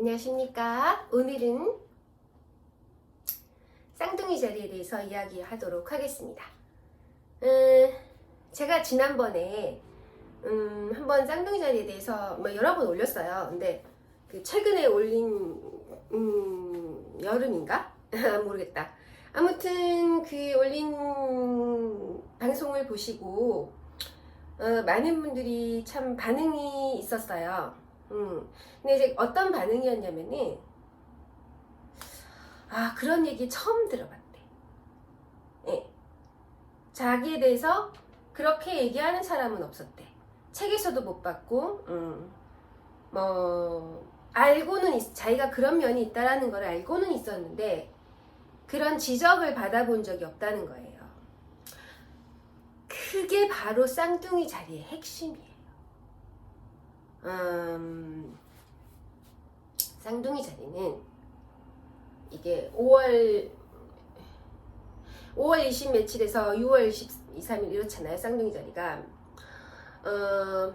안녕하십니까. 오늘은 쌍둥이 자리에 대해서 이야기하도록 하겠습니다. 음, 제가 지난번에 음, 한번 쌍둥이 자리에 대해서 뭐 여러 번 올렸어요. 근데 그 최근에 올린 음, 여름인가? 모르겠다. 아무튼 그 올린 방송을 보시고 어, 많은 분들이 참 반응이 있었어요. 음. 근데 이제 어떤 반응이었냐면은 아 그런 얘기 처음 들어봤대. 예. 자기에 대해서 그렇게 얘기하는 사람은 없었대. 책에서도 못 봤고, 음, 뭐 알고는 있- 자기가 그런 면이 있다라는 걸 알고는 있었는데 그런 지적을 받아본 적이 없다는 거예요. 그게 바로 쌍둥이 자리의 핵심이에요. 음, 쌍둥이 자리는 이게 5월 5월 20 며칠에서 6월 12, 3일 이렇잖아요. 쌍둥이 자리가 어,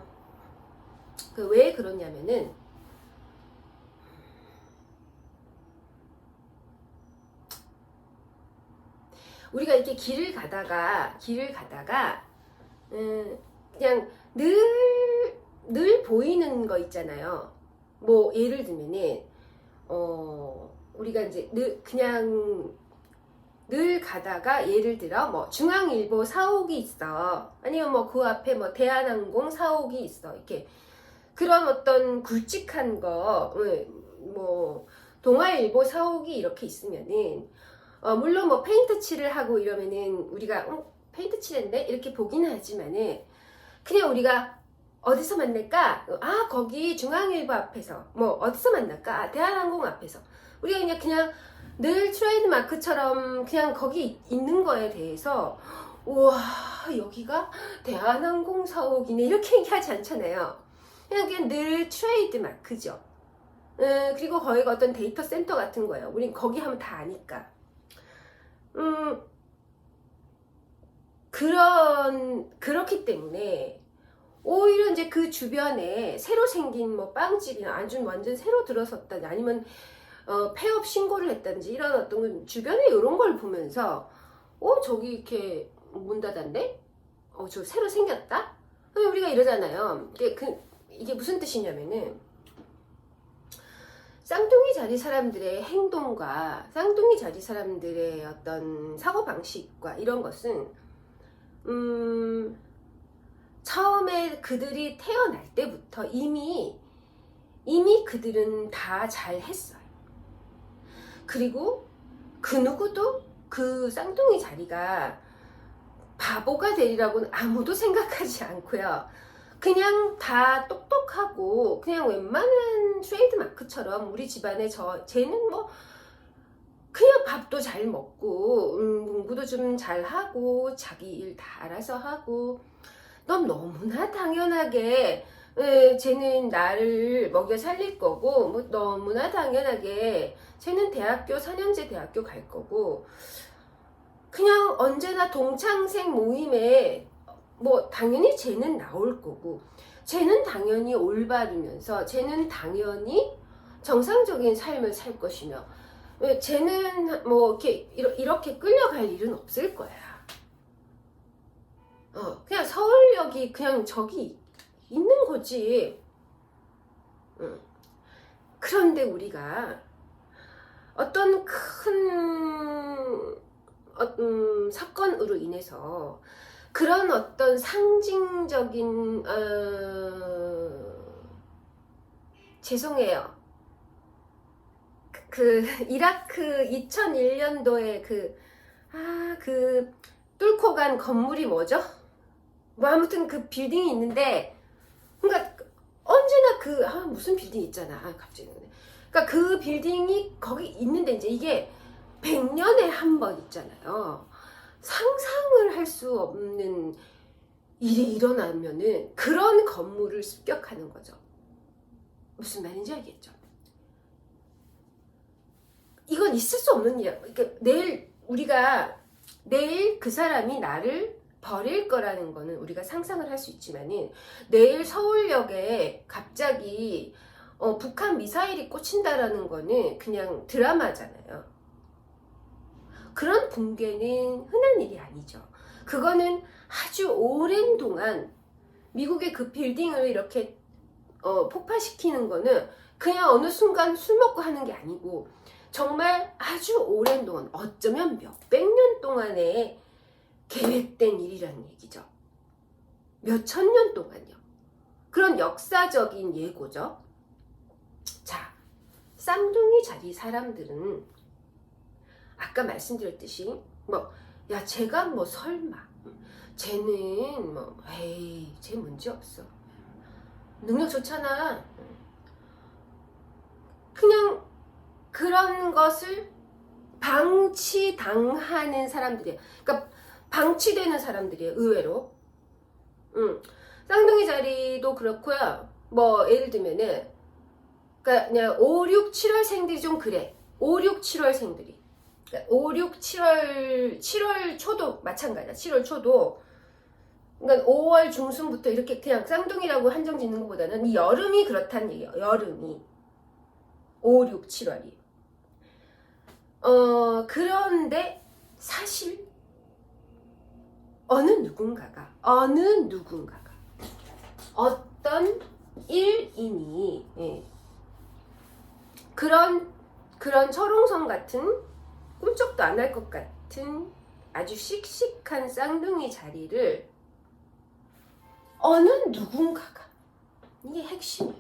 그 왜 그러냐면은 우리가 이렇게 길을 가다가 길을 가다가 음, 그냥 늘, 늘 보이는 거 있잖아요. 뭐, 예를 들면은, 어, 우리가 이제 늘, 그냥 늘 가다가 예를 들어 뭐 중앙일보 사옥이 있어. 아니면 뭐 그 앞에 뭐 대한항공 사옥이 있어. 이렇게 그런 어떤 굵직한 거, 음, 뭐, 동아일보 사옥이 이렇게 있으면은, 어, 물론 뭐 페인트 칠을 하고 이러면은 우리가, 어, 페인트 칠했네? 이렇게 보기는 하지만은, 그냥 우리가 어디서 만날까? 아, 거기 중앙일보 앞에서. 뭐, 어디서 만날까? 아, 대한항공 앞에서. 우리가 그냥, 그냥 늘 트레이드 마크처럼 그냥 거기 있는 거에 대해서, 우와, 여기가 대한항공 사옥이네. 이렇게 얘기하지 않잖아요. 그냥, 그냥 늘 트레이드 마크죠. 음, 그리고 거기가 어떤 데이터 센터 같은 거예요. 우린 거기 하면 다 아니까. 음, 그런, 그렇기 때문에, 오히려 이제 그 주변에 새로 생긴 뭐 빵집이나 아주 완전 새로 들어섰다든지 아니면 어, 폐업 신고를 했다든지 이런 어떤 건 주변에 이런 걸 보면서 어 저기 이렇게 문 닫았네? 어 저 새로 생겼다? 우리가 이러잖아요. 이게 그 이게 무슨 뜻이냐면은 쌍둥이 자리 사람들의 행동과 쌍둥이 자리 사람들의 어떤 사고 방식과 이런 것은 음 처음에 그들이 태어날 때부터 이미 이미 그들은 다 잘했어요. 그리고 그 누구도 그 쌍둥이 자리가 바보가 되리라고는 아무도 생각하지 않고요. 그냥 다 똑똑하고 그냥 웬만한 트레이드 마크처럼 우리 집안에 저 쟤는 뭐 그냥 밥도 잘 먹고 음, 공부도 좀 잘 하고 자기 일 다 알아서 하고 넌 너무나 당연하게 에, 쟤는 나를 먹여 살릴 거고 뭐 너무나 당연하게 쟤는 대학교 4년제 대학교 갈 거고 그냥 언제나 동창생 모임에 뭐 당연히 쟤는 나올 거고 쟤는 당연히 올바르면서 쟤는 당연히 정상적인 삶을 살 것이며 왜 쟤는 뭐 이렇게 이렇게 끌려갈 일은 없을 거야. 어, 그냥 서울역이 그냥 저기 있는 거지. 응. 그런데 우리가 어떤 큰 어, 음, 사건으로 인해서 그런 어떤 상징적인 어, 죄송해요. 그, 그 이라크 2001년도에 그 아, 그 뚫고 간 건물이 뭐죠? 뭐 아무튼 그 빌딩이 있는데 그러니까 언제나 그 아, 무슨 빌딩 있잖아. 아, 갑자기. 그러니까 그 빌딩이 거기 있는데 이제 이게 100년에 한 번 있잖아요. 상상을 할 수 없는 일이 일어나면은 그런 건물을 습격하는 거죠. 무슨 말인지 알겠죠? 이건 있을 수 없는 일이야. 그러니까 내일 우리가 내일 그 사람이 나를 버릴 거라는 거는 우리가 상상을 할 수 있지만은 내일 서울역에 갑자기 어, 북한 미사일이 꽂힌다라는 거는 그냥 드라마잖아요. 그런 붕괴는 흔한 일이 아니죠. 그거는 아주 오랜 동안 미국의 그 빌딩을 이렇게 어, 폭파시키는 거는 그냥 어느 순간 술 먹고 하는 게 아니고 정말 아주 오랜 동안 어쩌면 몇백 년 동안에 계획된 일이라는 얘기죠. 몇 천 년 동안요. 그런 역사적인 예고죠. 자, 쌍둥이 자리 사람들은 아까 말씀드렸듯이 뭐, 야, 쟤가 뭐 설마, 쟤는 뭐, 에이, 쟤 문제 없어. 능력 좋잖아. 그냥 그런 것을 방치당하는 사람들이에요. 그러니까 방치되는 사람들이에요. 의외로. 음. 쌍둥이 자리도 그렇고요. 뭐 예를 들면은 그러니까 그냥 5, 6, 7월 생들이 좀 그래. 5, 6, 7월 생들이. 그러니까 5, 6, 7월 7월 초도 마찬가지야. 7월 초도 그러니까 5월 중순부터 이렇게 그냥 쌍둥이라고 한정 짓는 것보다는 이 여름이 그렇다는 얘기예요. 여름이 5, 6, 7월이. 어 그런데 사실 어느 누군가가 어느 누군가가 어떤 일인이 예, 그런 그런 철옹성 같은 꿈쩍도 안 할 것 같은 아주 씩씩한 쌍둥이 자리를 어느 누군가가 이게 핵심이에요.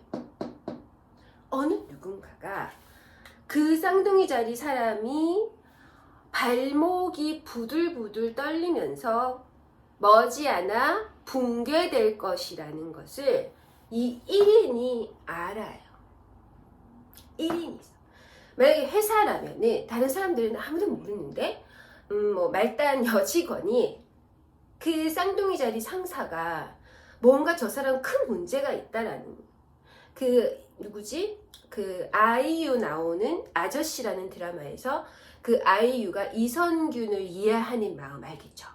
어느 누군가가 그 쌍둥이 자리 사람이 발목이 부들부들 떨리면서 머지않아 붕괴될 것이라는 것을 이 1인이 알아요. 1인이 있어. 만약에 회사라면은 다른 사람들은 아무도 모르는데 음, 뭐 말단 여직원이 그 쌍둥이 자리 상사가 뭔가 저 사람 큰 문제가 있다라는 그 누구지? 그 아이유 나오는 아저씨라는 드라마에서 그 아이유가 이선균을 이해하는 마음 알겠죠?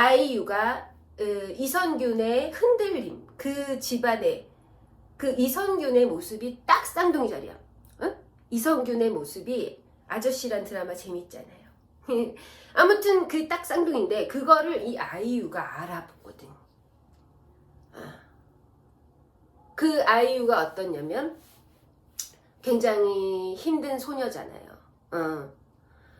아이유가 어, 이선균의 흔들림, 그 집안의 그 이선균의 모습이 딱 쌍둥이 자리야. 어? 이선균의 모습이 아저씨란 드라마 재밌잖아요. 아무튼 그 딱 쌍둥이인데 그거를 이 아이유가 알아보거든. 아. 그 아이유가 어떻냐면 굉장히 힘든 소녀잖아요. 어.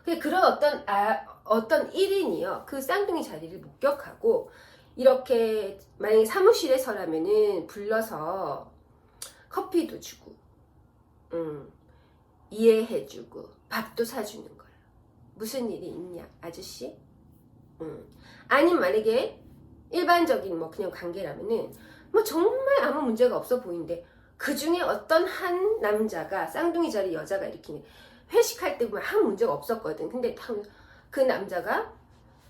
그 그런 어떤 아, 어떤 1인이요. 그 쌍둥이 자리를 목격하고 이렇게 만약에 사무실에서라면은 불러서 커피도 주고 음, 이해해주고 밥도 사주는 거예요. 무슨 일이 있냐 아저씨? 음. 아니면 만약에 일반적인 뭐 그냥 관계라면은 뭐 정말 아무 문제가 없어 보이는데 그 중에 어떤 한 남자가 쌍둥이 자리 여자가 이렇게 회식할 때 보면 아무 문제가 없었거든. 근데 그 남자가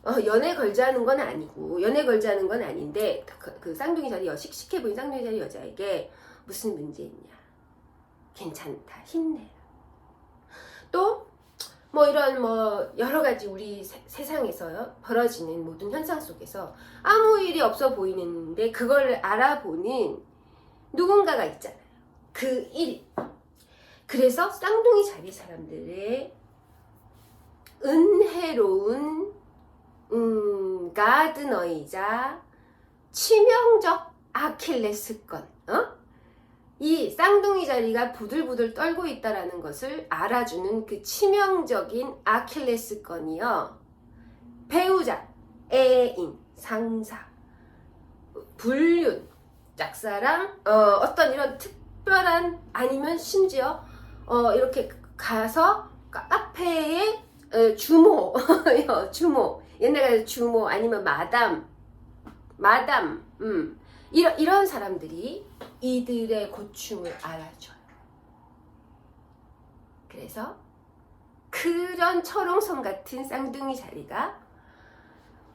어, 연애 걸자는 건 아니고 연애 걸자는 건 아닌데 그, 그 쌍둥이 자리 여 씩씩해 보인 쌍둥이 자리 여자에게 무슨 문제 있냐? 괜찮다. 힘내라. 또뭐 이런 뭐 여러 가지 우리 세, 세상에서요 벌어지는 모든 현상 속에서 아무 일이 없어 보이는데 그걸 알아보는 누군가가 있잖아요. 그 일. 그래서 쌍둥이 자리 사람들의 은혜로운 음, 가드너이자 치명적 아킬레스건. 어? 이 쌍둥이 자리가 부들부들 떨고 있다라는 것을 알아주는 그 치명적인 아킬레스건이요. 배우자, 애인, 상사, 불륜, 짝사랑, 어, 어떤 이런 특별한 아니면 심지어 어, 이렇게 가서 카페에 어, 주모, 주모, 옛날에 주모 아니면 마담, 마담, 음, 이런 이런 사람들이 이들의 고충을 알아줘요. 그래서 그런 철옹성 같은 쌍둥이 자리가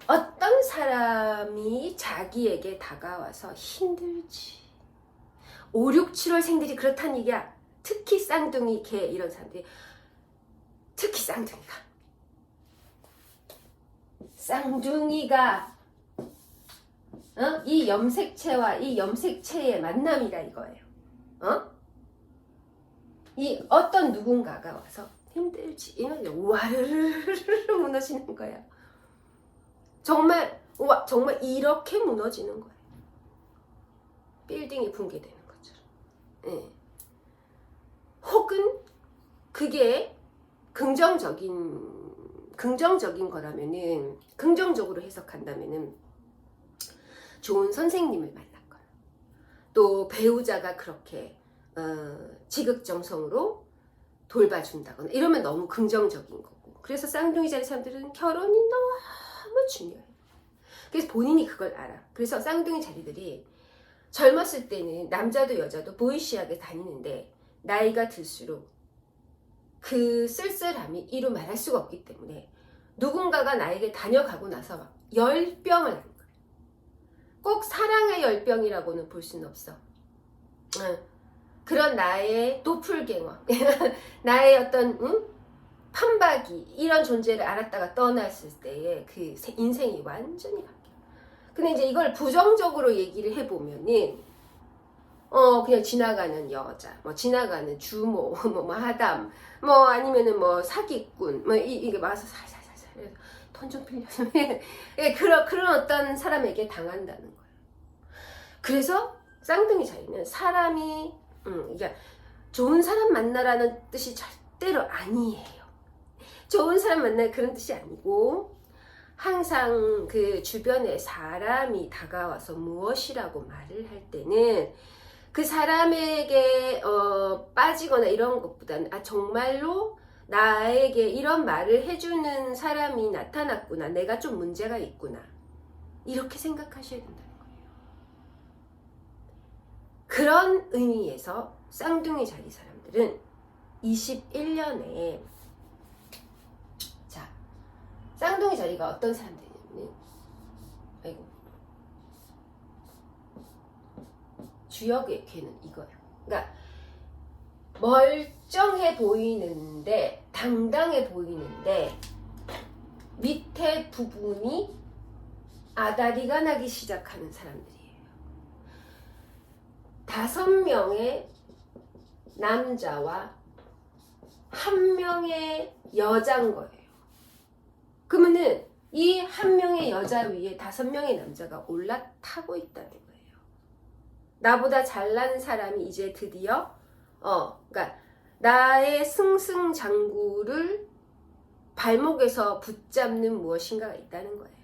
어떤 사람이 자기에게 다가와서 힘들지. 5, 6, 7월 생들이 그렇다는 얘기야. 특히 쌍둥이 개 이런 사람들이. 특히 쌍둥이가 쌍둥이가 어? 이 염색체와 이 염색체의 만남이다 이거예요. 어? 이 어떤 누군가가 와서 힘들지 이러면 와르르르 무너지는 거야. 정말 와 정말 이렇게 무너지는 거야. 빌딩이 붕괴되는 것처럼. 예. 혹은 그게 긍정적인 긍정적인 거라면은 긍정적으로 해석한다면은 좋은 선생님을 만났거나 또 배우자가 그렇게 어, 지극정성으로 돌봐준다거나 이러면 너무 긍정적인 거고 그래서 쌍둥이 자리 사람들은 결혼이 너무 중요해요. 그래서 본인이 그걸 알아. 그래서 쌍둥이 자리들이 젊었을 때는 남자도 여자도 보이시하게 다니는데 나이가 들수록 그 쓸쓸함이 이루 말할 수가 없기 때문에 누군가가 나에게 다녀가고 나서 막 열병을 하는 거야. 꼭 사랑의 열병이라고는 볼 수는 없어. 응. 그런 나의 도플갱어, 나의 어떤 응? 판박이 이런 존재를 알았다가 떠났을 때의 그 세- 인생이 완전히 바뀌어. 근데 이제 이걸 부정적으로 얘기를 해보면은 어 그냥 지나가는 여자, 뭐 지나가는 주모, 뭐, 뭐 하담, 뭐 아니면은 뭐 사기꾼, 뭐 이, 이게 와서 살살살살 돈좀 빌려서 예, 그런 그런 어떤 사람에게 당한다는 거예요. 그래서 쌍둥이 자리는 사람이 음, 그러니까 좋은 사람 만나라는 뜻이 절대로 아니에요. 좋은 사람 만날 그런 뜻이 아니고 항상 그 주변에 사람이 다가와서 무엇이라고 말을 할 때는 그 사람에게 어, 빠지거나 이런 것보다는 아 정말로 나에게 이런 말을 해주는 사람이 나타났구나 내가 좀 문제가 있구나 이렇게 생각하셔야 된다는 거예요. 그런 의미에서 쌍둥이 자리 사람들은 21년에 자 쌍둥이 자리가 어떤 사람들이냐면 아이고 주역의 괴는 이거야. 그러니까 멀쩡해 보이는데 당당해 보이는데 밑에 부분이 아다리가 나기 시작하는 사람들이에요. 다섯 명의 남자와 한 명의 여자인 거예요. 그러면은 이 한 명의 여자 위에 다섯 명의 남자가 올라타고 있다는. 나보다 잘난 사람이 이제 드디어 어, 그러니까 나의 승승장구를 발목에서 붙잡는 무엇인가가 있다는 거예요.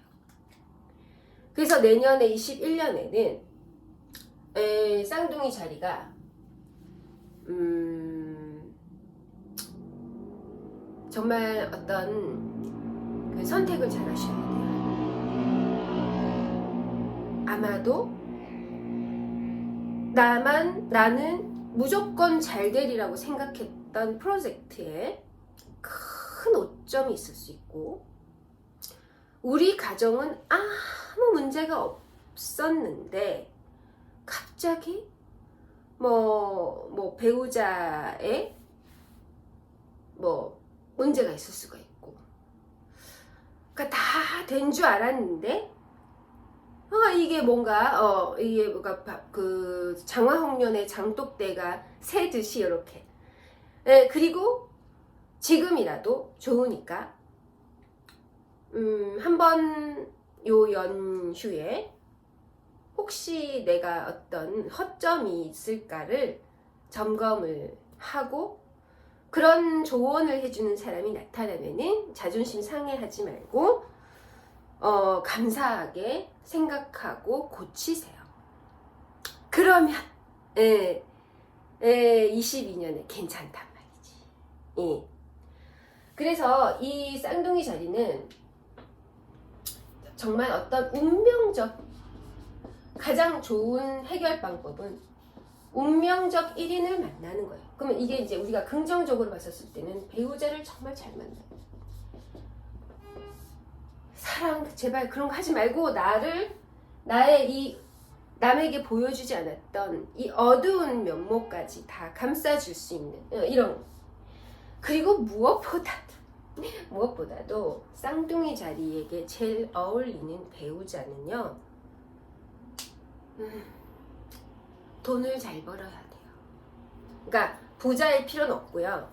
그래서 내년에 21년에는 에, 쌍둥이 자리가 음, 정말 어떤 그 선택을 잘 하셔야 돼요. 아마도 나만 나는 무조건 잘 되리라고 생각했던 프로젝트에 큰 오점이 있을 수 있고 우리 가정은 아무 문제가 없었는데 갑자기 뭐, 뭐 배우자의 뭐 문제가 있을 수가 있고. 그러니까 다 된 줄 알았는데 아 이게 뭔가 어 이게 뭔가 바- 그 장화홍련의 장독대가 새듯이 이렇게. 예 그리고 지금이라도 좋으니까 음 한번 요 연휴에 혹시 내가 어떤 허점이 있을까를 점검을 하고 그런 조언을 해주는 사람이 나타나면은 자존심 상해하지 말고 어, 감사하게 생각하고 고치세요. 그러면 예, 예, 22년에 괜찮단 말이지. 예. 그래서 이 쌍둥이 자리는 정말 어떤 운명적 가장 좋은 해결 방법은 운명적 1인을 만나는 거예요. 그러면 이게 이제 우리가 긍정적으로 봤었을 때는 배우자를 정말 잘 만나요. 사랑 제발 그런 거 하지 말고 나를 나의 이 남에게 보여주지 않았던 이 어두운 면모까지 다 감싸줄 수 있는 어, 이런 거. 그리고 무엇보다도 무엇보다도 쌍둥이 자리에게 제일 어울리는 배우자는요 음, 돈을 잘 벌어야 돼요. 그러니까 부자일 필요는 없고요.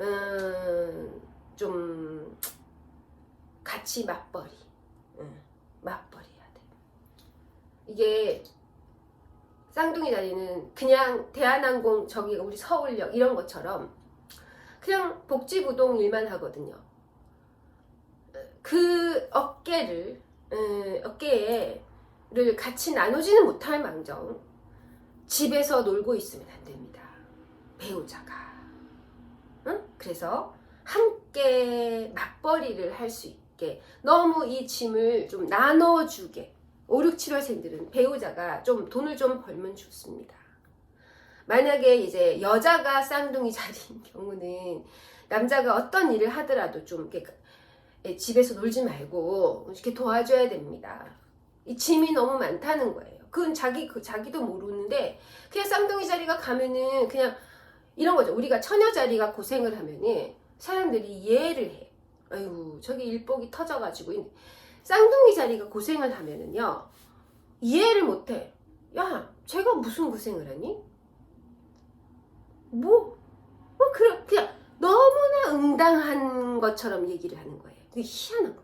음, 좀 같이 맞벌이, 음, 맞벌이 해야 돼. 이게 쌍둥이 자리는 그냥 대한항공 저기 우리 서울역 이런 것처럼 그냥 복지부동 일만 하거든요. 그 어깨를 음, 어깨를 같이 나누지는 못할 망정 집에서 놀고 있으면 안 됩니다. 배우자가. 응? 그래서 함께 맞벌이를 할 수 있게 너무 이 짐을 좀 나눠주게 5, 6, 7월생들은 배우자가 좀 돈을 좀 벌면 좋습니다. 만약에 이제 여자가 쌍둥이 자리인 경우는 남자가 어떤 일을 하더라도 좀 이렇게 예, 집에서 놀지 말고 이렇게 도와줘야 됩니다. 이 짐이 너무 많다는 거예요. 그건 자기 그 자기도 모르는데 그냥 쌍둥이 자리가 가면은 그냥 이런 거죠. 우리가 처녀 자리가 고생을 하면은 사람들이 이해를 해. 아이고 저기 일복이 터져가지고. 쌍둥이 자리가 고생을 하면은요 이해를 못해. 야, 제가 무슨 고생을 하니? 뭐? 뭐 그냥 그냥 너무나 응당한 것처럼 얘기를 하는 거예요. 그게 희한한 거.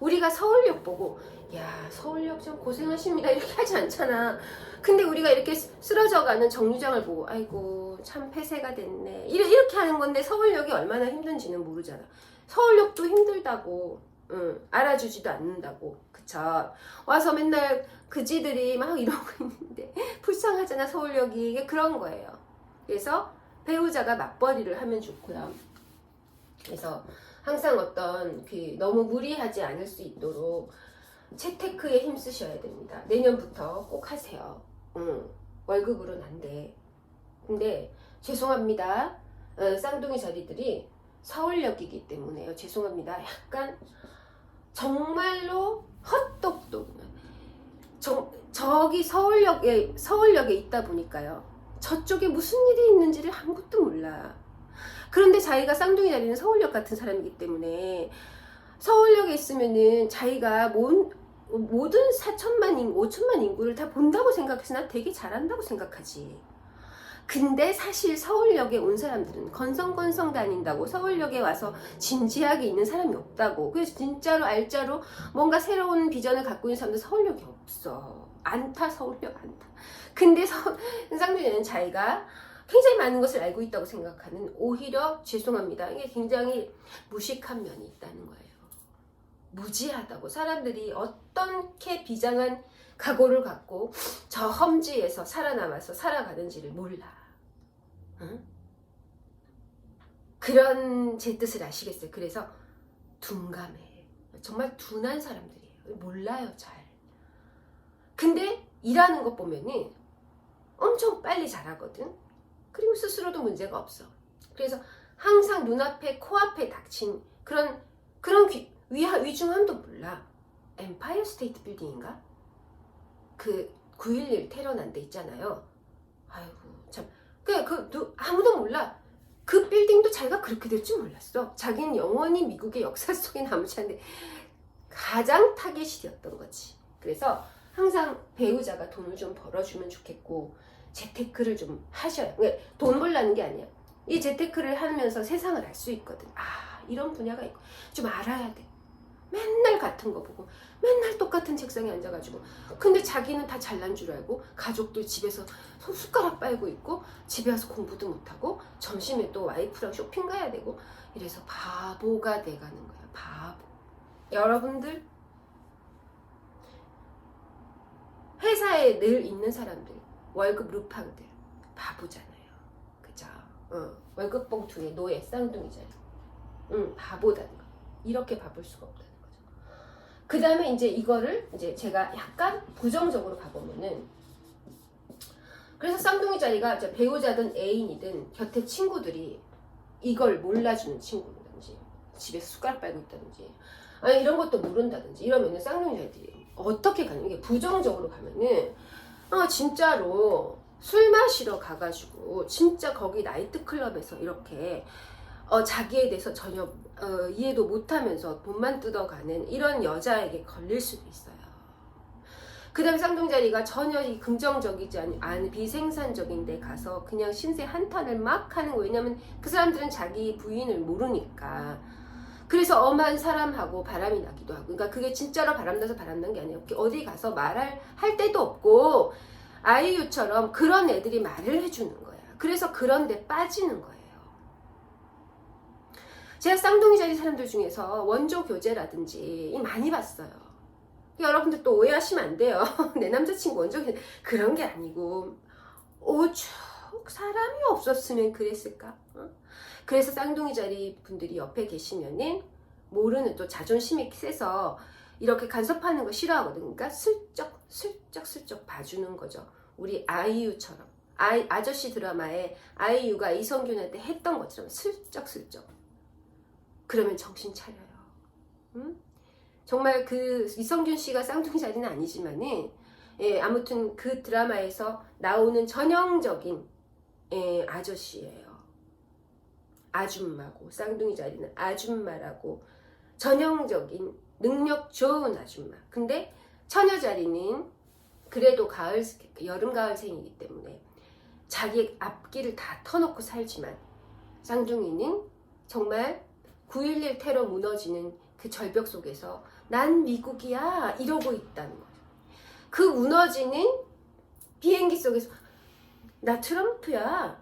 우리가 서울역 보고 야 서울역 좀 고생하십니다 이렇게 하지 않잖아. 근데 우리가 이렇게 쓰- 쓰러져가는 정류장을 보고 아이고 참 폐쇄가 됐네 이렇게 하는 건데 서울역이 얼마나 힘든지는 모르잖아. 서울역도 힘들다고 응, 알아주지도 않는다고 그쵸 와서 맨날 그지들이 막 이러고 있는데 불쌍하잖아 서울역이 이게 그런 거예요. 그래서 배우자가 맞벌이를 하면 좋고요. 그래서 항상 어떤 그 너무 무리하지 않을 수 있도록 재테크에 힘쓰셔야 됩니다. 내년부터 꼭 하세요. 응, 월급으로는 안 돼. 근데 죄송합니다. 어, 쌍둥이 자리들이 서울역이기 때문에요. 죄송합니다. 약간 정말로 헛똑똑. 저, 저기 서울역에 서울역에 있다 보니까요. 저쪽에 무슨 일이 있는지를 아무것도 몰라. 그런데 자기가 쌍둥이 자리는 서울역 같은 사람이기 때문에 서울역에 있으면은 자기가 모, 모든 4천만 인, 5천만 인구를 다 본다고 생각해서 나 되게 잘한다고 생각하지. 근데 사실 서울역에 온 사람들은 건성건성 다닌다고 서울역에 와서 진지하게 있는 사람이 없다고. 그래서 진짜로 알짜로 뭔가 새로운 비전을 갖고 있는 사람들 서울역이 없어. 안타 서울역 안타. 근데 서, 쌍둥이는 자기가 굉장히 많은 것을 알고 있다고 생각하는 오히려 죄송합니다. 이게 굉장히 무식한 면이 있다는 거예요. 무지하다고 사람들이 어떻게 비장한 각오를 갖고 저 험지에서 살아남아서 살아가는지를 몰라. 응? 그런 제 뜻을 아시겠어요? 그래서 둔감해. 정말 둔한 사람들이에요. 몰라요, 잘. 근데 일하는 것 보면은 엄청 빨리 잘하거든. 그리고 스스로도 문제가 없어. 그래서 항상 눈앞에 코앞에 닥친 그런 그런 귀, 위, 위중함도 몰라. 엠파이어 스테이트 빌딩인가? 그 9.11 테러 난 데 있잖아요. 아이고 참. 그, 그 누, 아무도 몰라. 그 빌딩도 자기가 그렇게 될 줄 몰랐어. 자기는 영원히 미국의 역사 속에 남지 않는데 가장 타겟이었던 거지. 그래서 항상 배우자가 돈을 좀 벌어주면 좋겠고 재테크를 좀 하셔요. 왜? 돈 벌라는 게 아니야. 이 재테크를 하면서 세상을 알 수 있거든. 아, 이런 분야가 있고. 좀 알아야 돼. 맨날 같은 거 보고, 맨날 똑같은 책상에 앉아가지고. 근데 자기는 다 잘난 줄 알고, 가족들 집에서 손 숟가락 빨고 있고, 집에 와서 공부도 못하고, 점심에 또 와이프랑 쇼핑 가야 되고, 이래서 바보가 돼가는 거야. 바보. 여러분들, 회사에 늘 있는 사람들, 월급 루팡들, 바보잖아요. 그죠? 어, 월급 봉투에 노예 쌍둥이잖아. 응, 바보다는 거. 이렇게 바볼 수가 거죠. 그 다음에 이제 이거를 이제 제가 약간 부정적으로 가보면은 그래서 쌍둥이 자리가 배우자든 애인이든 곁에 친구들이 이걸 몰라주는 친구라든지 집에서 숟가락 빨고 있다든지 아니 이런 것도 모른다든지 이러면은 쌍둥이 자리들이 어떻게 가는 게 부정적으로 가면은 아 진짜로 술 마시러 가가지고 진짜 거기 나이트 클럽에서 이렇게 어, 자기에 대해서 전혀 어, 이해도 못하면서 돈만 뜯어가는 이런 여자에게 걸릴 수도 있어요. 그 다음에 쌍둥이자리가 전혀 이 긍정적이지 않- 않은 비생산적인 데 가서 그냥 신세 한탄을 막 하는 거. 왜냐면 그 사람들은 자기 부인을 모르니까. 그래서 엄한 사람하고 바람이 나기도 하고. 그러니까 그게 진짜로 바람나서 바람난 게 아니에요. 어디 가서 말할 할 데도 없고 아이유처럼 그런 애들이 말을 해주는 거야. 그래서 그런 데 빠지는 거예요 제가 쌍둥이 자리 사람들 중에서 원조 교제라든지 많이 봤어요 여러분들 또 오해하시면 안 돼요 내 남자친구 원조 교제 그런 게 아니고 오죽 사람이 없었으면 그랬을까 어? 그래서 쌍둥이 자리 분들이 옆에 계시면은 모르는 또 자존심이 세서 이렇게 간섭하는 거 싫어하거든. 그러니까 슬쩍 슬쩍 슬쩍 봐주는 거죠. 우리 아이유처럼 아이 아저씨 드라마에 아이유가 이성균한테 했던 것처럼 슬쩍 슬쩍. 그러면 정신 차려요. 응? 정말 그 이성균 씨가 쌍둥이 자리는 아니지만은 예, 아무튼 그 드라마에서 나오는 전형적인 예, 아저씨예요. 아줌마고 쌍둥이 자리는 아줌마라고 전형적인 능력 좋은 아줌마. 근데 처녀 자리는 그래도 가을 여름 가을생이기 때문에 자기 앞길을 다 터놓고 살지만 쌍둥이는 정말 9.11 테러 무너지는 그 절벽 속에서 난 미국이야 이러고 있다는 거죠. 그 무너지는 비행기 속에서 나 트럼프야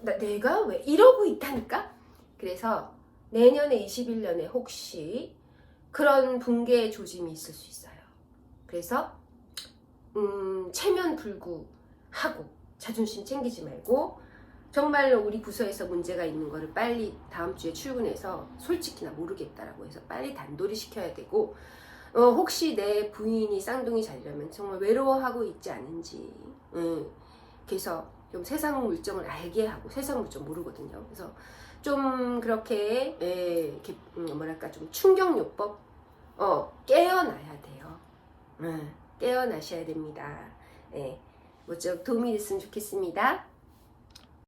나, 내가 왜 이러고 있다니까? 그래서 내년에 21년에 혹시 그런 붕괴 조짐이 있을 수 있어요. 그래서 음, 체면 불구하고 자존심 챙기지 말고 정말로 우리 부서에서 문제가 있는 거를 빨리 다음 주에 출근해서 솔직히 나 모르겠다라고 해서 빨리 단도리 시켜야 되고 어, 혹시 내 부인이 쌍둥이 자리라면 정말 외로워하고 있지 않은지 음, 그래서 좀 세상 물정을 알게 하고 세상 물정 모르거든요. 그래서 좀 그렇게 예, 이렇게 음, 뭐랄까 좀 충격요법 어 깨어나야 돼요. 음, 깨어나셔야 됩니다. 예, 뭐좀 도움이 됐으면 좋겠습니다.